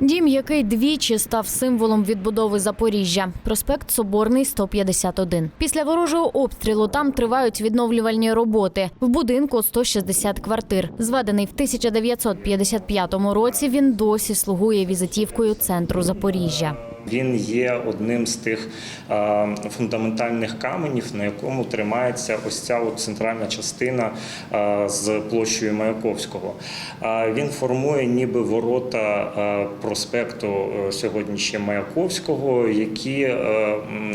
Дім, який двічі став символом відбудови Запоріжжя. Проспект Соборний, 151. Після ворожого обстрілу там тривають відновлювальні роботи. В будинку 160 квартир. Зведений в 1955 році, він досі слугує візитівкою центру Запоріжжя. Він є одним з тих фундаментальних каменів, на якому тримається ось ця от центральна частина з площею Маяковського. Він формує ніби ворота проспекту е, сьогодні ще Маяковського, які, е,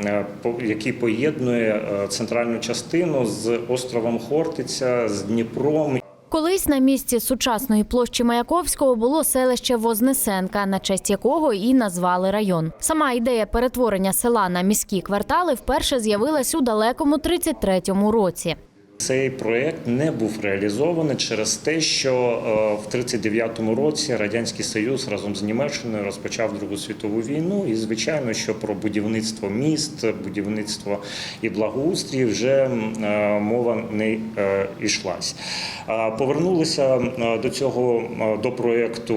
е, який поєднує центральну частину з островом Хортиця, з Дніпром. Колись на місці сучасної площі Маяковського було селище Вознесенка, на честь якого і назвали район. Сама ідея перетворення села на міські квартали вперше з'явилась у далекому 33-му році. Цей проект не був реалізований через те, що е, в 39-му році радянський союз разом з Німеччиною розпочав Другу світову війну. І звичайно, що про будівництво міст, будівництво і благоустрій вже е, мова не е, йшлась. Повернулися до цього до проекту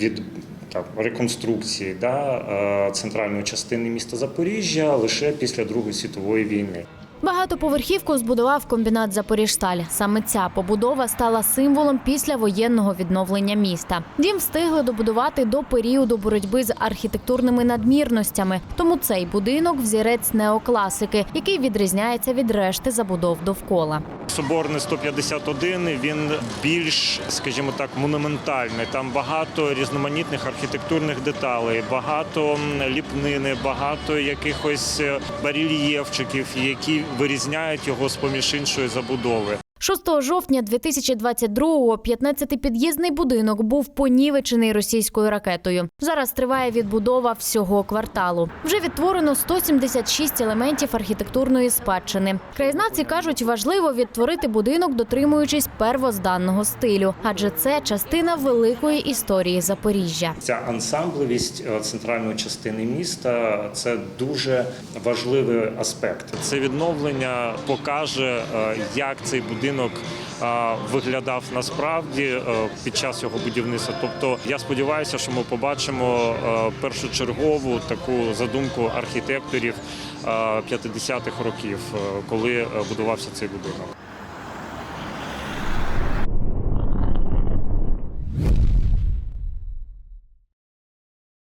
від так, реконструкції да, центральної частини міста Запоріжжя лише після Другої світової війни. Багатоповерхівку збудував комбінат Запоріжсталь. Саме ця побудова стала символом післявоєнного відновлення міста. Дім встигли добудувати до періоду боротьби з архітектурними надмірностями. Тому цей будинок взірець неокласики, який відрізняється від решти забудов довкола. Соборний 151, він більш, скажімо так, монументальний. Там багато різноманітних архітектурних деталей, багато ліпнини, багато якихось е, барельєфчиків, які вирізняють його з поміж іншої забудови. 6 жовтня 2022-го 15-під'їзний будинок був понівечений російською ракетою. Зараз триває відбудова всього кварталу. Вже відтворено 176 елементів архітектурної спадщини. Краєзнавці кажуть, важливо відтворити будинок, дотримуючись первозданного стилю, адже це частина великої історії Запоріжжя. Ця ансамблевість е, центральної частини міста це дуже важливий аспект. Це відновлення покаже, е, як цей будинок е, виглядав насправді е, під час його будівництва. Тобто, я сподіваюся, що ми побачимо е, першочергову таку задумку архітекторів е, 50-х років, е, коли е, будувався цей будинок.